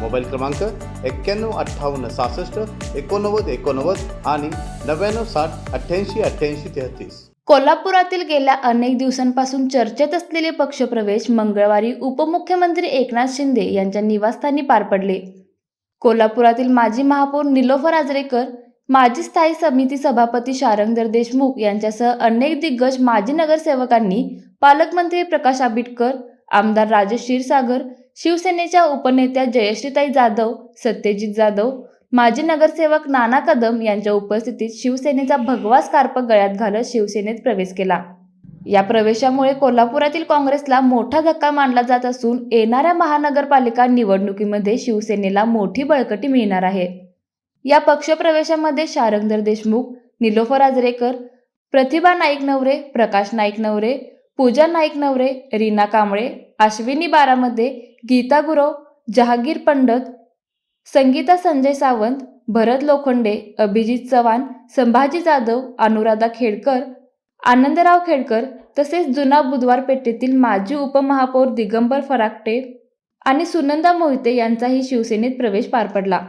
Mobile क्रमांक एक्क्याण्णव अठ्ठावन्न सहासष्ट एकोणनव्वद एकोणनव्वद आणि नव्याण्णव साठ अठ्ठ्याऐंशी अठ्ठ्याऐंशी तेहतीस. कोल्हापुरातील गेल्या अनेक दिवसांपासून चर्चेत असलेले पक्षप्रवेश मंगळवारी उपमुख्यमंत्री एकनाथ शिंदे यांच्या निवासस्थानी पार पडले. कोल्हापुरातील माजी महापौर निलोफर आजरेकर माजी स्थायी समिती सभापती शारंगधर देशमुख यांच्यासह अनेक दिग्गज माजी नगरसेवकांनी पालकमंत्री प्रकाश आंबेडकर आमदार राजेश क्षीरसागर शिवसेनेच्या उपनेत्या जयश्रीताई जाधव सत्यजित जाधव माजी नगरसेवक नाना कदम यांच्या उपस्थितीत शिवसेनेचा भगवा स्कार्प गळ्यात घालत शिवसेनेत प्रवेश केला. या प्रवेशामुळे कोल्हापुरातील काँग्रेसला मोठा धक्का मानला जात असून येणाऱ्या महानगरपालिका निवडणुकीमध्ये शिवसेनेला मोठी बळकटी मिळणार आहे. या पक्षप्रवेशामध्ये शारंगधर देशमुख निलोफर आजरेकर प्रतिभा नाईक नवरे प्रकाश नाईक नवरे पूजा नाईक नवरे रीना कांबळे अश्विनी बारामध्ये गीता गुरव जहागीर पंडत संगीता संजय सावंत भरत लोखंडे अभिजित चव्हाण संभाजी जाधव अनुराधा खेडकर आनंदराव खेडकर तसेच जुना बुधवार पेठेतील माजी उपमहापौर दिगंबर फराकटे आणि सुनंदा मोहिते यांचाही शिवसेनेत प्रवेश पार पडला.